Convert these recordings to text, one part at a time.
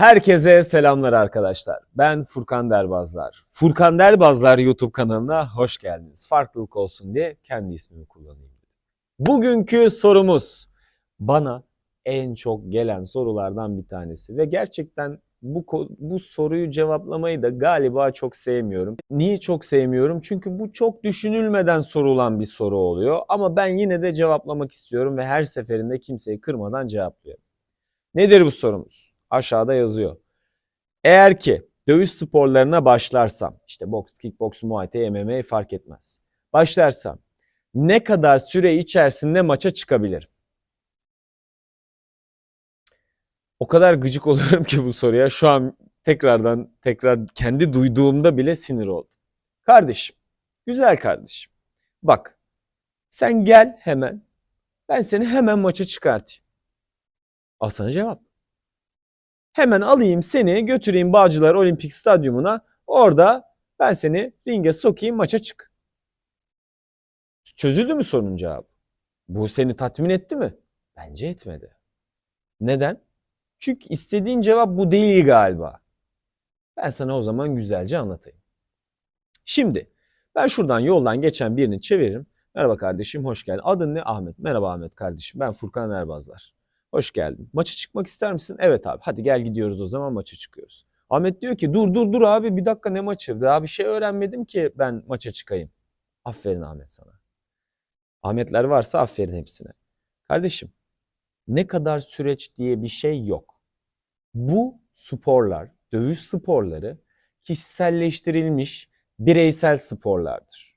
Herkese selamlar arkadaşlar. Ben Furkan Derbazlar. Furkan Derbazlar YouTube kanalına hoş geldiniz. Farklılık olsun diye kendi ismimi kullanayım. Bugünkü sorumuz bana en çok gelen sorulardan bir tanesi ve gerçekten bu bu soruyu cevaplamayı da galiba çok sevmiyorum. Niye çok sevmiyorum? Çünkü bu çok düşünülmeden sorulan bir soru oluyor ama ben yine de cevaplamak istiyorum ve her seferinde kimseyi kırmadan cevaplıyorum. Nedir bu sorumuz? Aşağıda yazıyor. Eğer ki dövüş sporlarına başlarsam, işte boks, kickboks, muay thai, MMA fark etmez. Başlarsam ne kadar süre içerisinde maça çıkabilirim? O kadar gıcık oluyorum ki bu soruya. Şu an tekrardan tekrar kendi duyduğumda bile sinir oldum. Kardeşim, güzel kardeşim. Bak, sen gel hemen. Ben seni hemen maça çıkartayım. Al sana cevap. Hemen alayım seni götüreyim Bağcılar Olimpik Stadyumuna. Orada ben seni ringe sokayım maça çık. Çözüldü mü sorunun cevabı? Bu seni tatmin etti mi? Bence etmedi. Neden? Çünkü istediğin cevap bu değil galiba. Ben sana o zaman güzelce anlatayım. Şimdi ben şuradan yoldan geçen birini çeviririm. Merhaba kardeşim hoş geldin. Adın ne? Ahmet. Merhaba Ahmet kardeşim. Ben Furkan Erbazlar. Hoş geldin. Maça çıkmak ister misin? Evet abi. Hadi gel gidiyoruz o zaman maça çıkıyoruz. Ahmet diyor ki dur dur dur abi bir dakika ne maçı? Daha bir şey öğrenmedim ki ben maça çıkayım. Aferin Ahmet sana. Ahmetler varsa aferin hepsine. Kardeşim ne kadar süreç diye bir şey yok. Bu sporlar, dövüş sporları kişiselleştirilmiş bireysel sporlardır.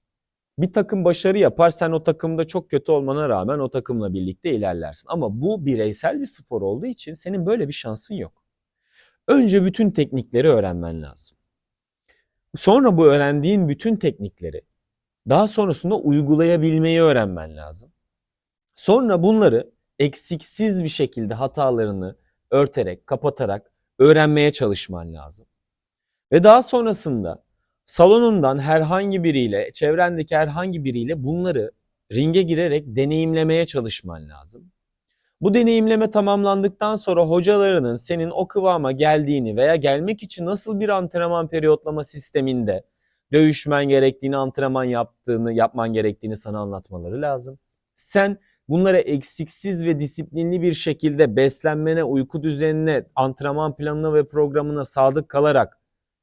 Bir takım başarı yapar, sen o takımda çok kötü olmana rağmen o takımla birlikte ilerlersin. Ama bu bireysel bir spor olduğu için senin böyle bir şansın yok. Önce bütün teknikleri öğrenmen lazım. Sonra bu öğrendiğin bütün teknikleri daha sonrasında uygulayabilmeyi öğrenmen lazım. Sonra bunları eksiksiz bir şekilde hatalarını örterek, kapatarak öğrenmeye çalışman lazım. Ve daha sonrasında salonundan herhangi biriyle, çevrendeki herhangi biriyle bunları ringe girerek deneyimlemeye çalışman lazım. Bu deneyimleme tamamlandıktan sonra hocalarının senin o kıvama geldiğini veya gelmek için nasıl bir antrenman periyotlama sisteminde dövüşmen gerektiğini, antrenman yaptığını, yapman gerektiğini sana anlatmaları lazım. Sen bunlara eksiksiz ve disiplinli bir şekilde beslenmene, uyku düzenine, antrenman planına ve programına sadık kalarak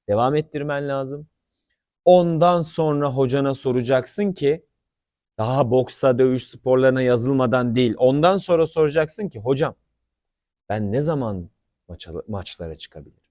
devam ettirmen lazım. Ondan sonra hocana soracaksın ki daha boksa, dövüş sporlarına yazılmadan değil. Ondan sonra soracaksın ki hocam ben ne zaman maça, maçlara çıkabilirim?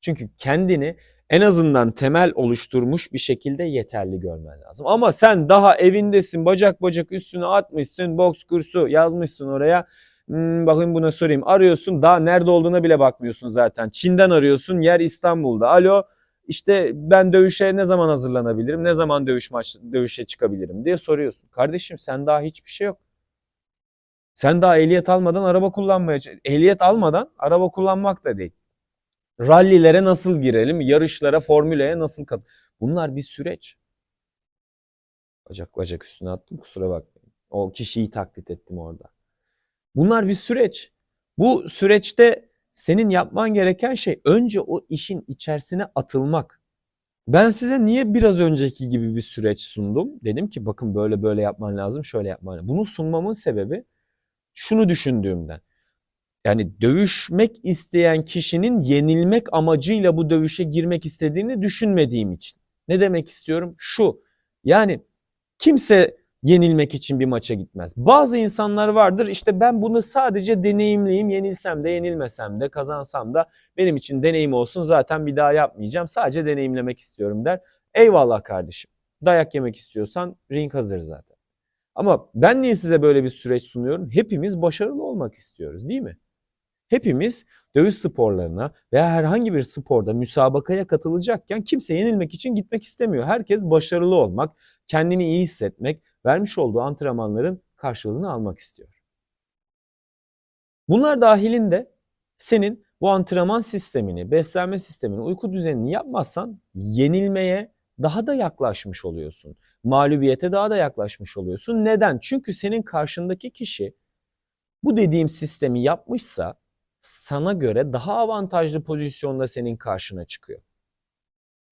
Çünkü kendini en azından temel oluşturmuş bir şekilde yeterli görmen lazım. Ama sen daha evindesin, bacak bacak üstüne atmışsın, boks kursu yazmışsın oraya. Hmm, bakayım buna sorayım. Arıyorsun, daha nerede olduğuna bile bakmıyorsun zaten. Çin'den arıyorsun, yer İstanbul'da. Alo, işte ben dövüşe ne zaman hazırlanabilirim, ne zaman dövüş maç dövüşe çıkabilirim diye soruyorsun. Kardeşim sen daha hiçbir şey yok. Sen daha ehliyet almadan araba kullanmaya ehliyet almadan araba kullanmak da değil. Rallilere nasıl girelim, yarışlara, formüleye nasıl kat? Bunlar bir süreç. Bacak bacak üstüne attım kusura bakmayın. O kişiyi taklit ettim orada. Bunlar bir süreç. Bu süreçte senin yapman gereken şey önce o işin içerisine atılmak. Ben size niye biraz önceki gibi bir süreç sundum? Dedim ki bakın böyle böyle yapman lazım, şöyle yapman lazım. Bunu sunmamın sebebi şunu düşündüğümden. Yani dövüşmek isteyen kişinin yenilmek amacıyla bu dövüşe girmek istediğini düşünmediğim için. Ne demek istiyorum? Şu. Yani kimse yenilmek için bir maça gitmez. Bazı insanlar vardır işte ben bunu sadece deneyimleyeyim. Yenilsem de yenilmesem de kazansam da benim için deneyim olsun zaten bir daha yapmayacağım. Sadece deneyimlemek istiyorum der. Eyvallah kardeşim. Dayak yemek istiyorsan ring hazır zaten. Ama ben niye size böyle bir süreç sunuyorum? Hepimiz başarılı olmak istiyoruz değil mi? Hepimiz dövüş sporlarına veya herhangi bir sporda müsabakaya katılacakken kimse yenilmek için gitmek istemiyor. Herkes başarılı olmak, kendini iyi hissetmek, vermiş olduğu antrenmanların karşılığını almak istiyor. Bunlar dahilinde senin bu antrenman sistemini, beslenme sistemini, uyku düzenini yapmazsan yenilmeye daha da yaklaşmış oluyorsun. Mağlubiyete daha da yaklaşmış oluyorsun. Neden? Çünkü senin karşındaki kişi bu dediğim sistemi yapmışsa sana göre daha avantajlı pozisyonda senin karşına çıkıyor.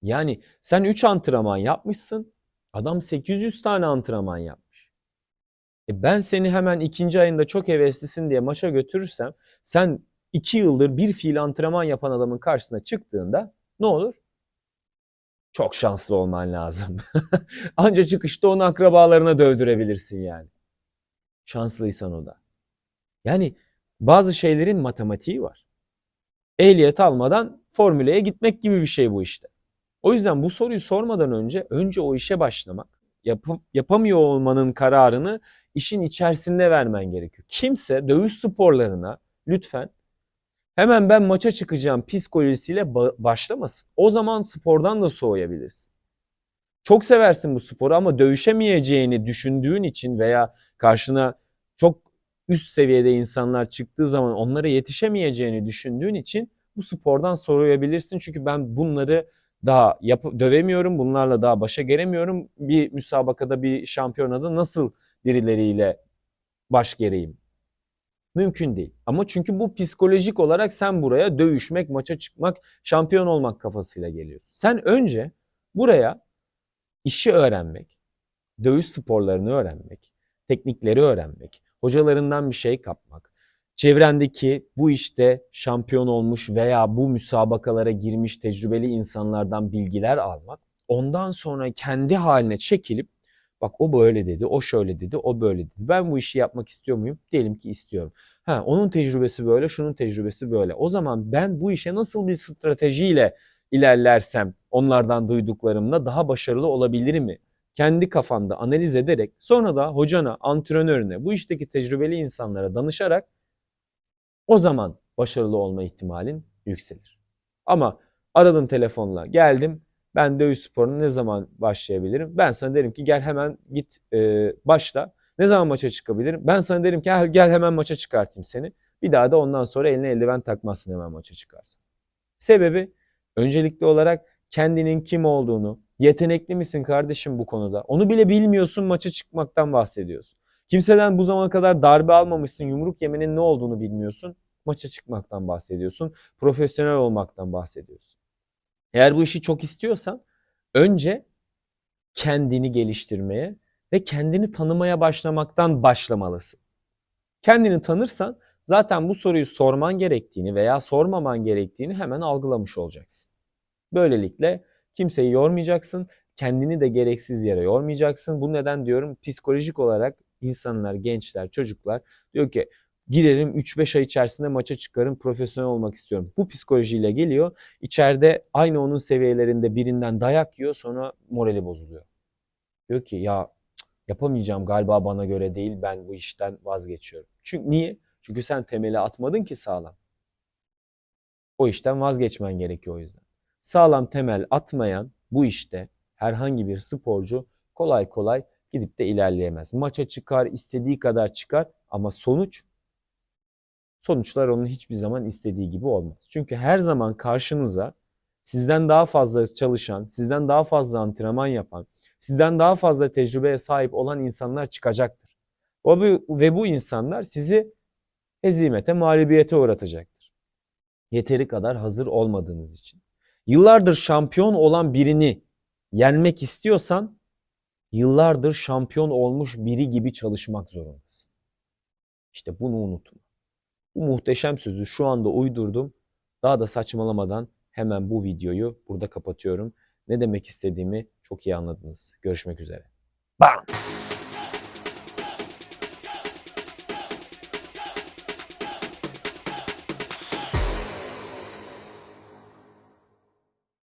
Yani sen 3 antrenman yapmışsın. Adam 800 tane antrenman yapmış. E ben seni hemen ikinci ayında çok heveslisin diye maça götürürsem sen 2 yıldır bir fiil antrenman yapan adamın karşısına çıktığında ne olur? Çok şanslı olman lazım. Anca çıkışta onu akrabalarına dövdürebilirsin yani. Şanslıysan o da. Yani bazı şeylerin matematiği var. Ehliyet almadan formüleye gitmek gibi bir şey bu işte. O yüzden bu soruyu sormadan önce önce o işe başlamak, yapıp, yapamıyor olmanın kararını işin içerisinde vermen gerekiyor. Kimse dövüş sporlarına lütfen hemen ben maça çıkacağım psikolojisiyle ba- başlamasın. O zaman spordan da soğuyabilirsin. Çok seversin bu sporu ama dövüşemeyeceğini düşündüğün için veya karşına çok üst seviyede insanlar çıktığı zaman onlara yetişemeyeceğini düşündüğün için bu spordan soğuyabilirsin. Çünkü ben bunları daha yap dövemiyorum, bunlarla daha başa gelemiyorum. Bir müsabakada, bir şampiyonada nasıl birileriyle baş gereyim? Mümkün değil. Ama çünkü bu psikolojik olarak sen buraya dövüşmek, maça çıkmak, şampiyon olmak kafasıyla geliyorsun. Sen önce buraya işi öğrenmek, dövüş sporlarını öğrenmek, teknikleri öğrenmek, hocalarından bir şey kapmak, çevrendeki bu işte şampiyon olmuş veya bu müsabakalara girmiş tecrübeli insanlardan bilgiler almak, ondan sonra kendi haline çekilip bak o böyle dedi, o şöyle dedi, o böyle dedi. Ben bu işi yapmak istiyor muyum? Diyelim ki istiyorum. Ha, onun tecrübesi böyle, şunun tecrübesi böyle. O zaman ben bu işe nasıl bir stratejiyle ilerlersem onlardan duyduklarımla daha başarılı olabilir mi? Kendi kafanda analiz ederek sonra da hocana, antrenörüne, bu işteki tecrübeli insanlara danışarak o zaman başarılı olma ihtimalin yükselir. Ama aradın telefonla geldim ben dövüş sporuna ne zaman başlayabilirim? Ben sana derim ki gel hemen git e, başla. Ne zaman maça çıkabilirim? Ben sana derim ki gel hemen maça çıkartayım seni. Bir daha da ondan sonra eline eldiven takmazsın hemen maça çıkarsın. Sebebi öncelikli olarak kendinin kim olduğunu, yetenekli misin kardeşim bu konuda? Onu bile bilmiyorsun maça çıkmaktan bahsediyorsun. Kimseden bu zamana kadar darbe almamışsın, yumruk yemenin ne olduğunu bilmiyorsun. Maça çıkmaktan bahsediyorsun. Profesyonel olmaktan bahsediyorsun. Eğer bu işi çok istiyorsan önce kendini geliştirmeye ve kendini tanımaya başlamaktan başlamalısın. Kendini tanırsan zaten bu soruyu sorman gerektiğini veya sormaman gerektiğini hemen algılamış olacaksın. Böylelikle kimseyi yormayacaksın, kendini de gereksiz yere yormayacaksın. Bu neden diyorum psikolojik olarak insanlar, gençler, çocuklar diyor ki girerim 3-5 ay içerisinde maça çıkarım profesyonel olmak istiyorum. Bu psikolojiyle geliyor. İçeride aynı onun seviyelerinde birinden dayak yiyor sonra morali bozuluyor. Diyor ki ya yapamayacağım galiba bana göre değil ben bu işten vazgeçiyorum. Çünkü niye? Çünkü sen temeli atmadın ki sağlam. O işten vazgeçmen gerekiyor o yüzden. Sağlam temel atmayan bu işte herhangi bir sporcu kolay kolay gidip de ilerleyemez. Maça çıkar, istediği kadar çıkar ama sonuç sonuçlar onun hiçbir zaman istediği gibi olmaz. Çünkü her zaman karşınıza sizden daha fazla çalışan, sizden daha fazla antrenman yapan, sizden daha fazla tecrübeye sahip olan insanlar çıkacaktır. Ve bu insanlar sizi hezimete, mağlubiyete uğratacaktır. Yeteri kadar hazır olmadığınız için. Yıllardır şampiyon olan birini yenmek istiyorsan yıllardır şampiyon olmuş biri gibi çalışmak zorundasın. İşte bunu unutma. Bu muhteşem sözü şu anda uydurdum. Daha da saçmalamadan hemen bu videoyu burada kapatıyorum. Ne demek istediğimi çok iyi anladınız. Görüşmek üzere. Bam!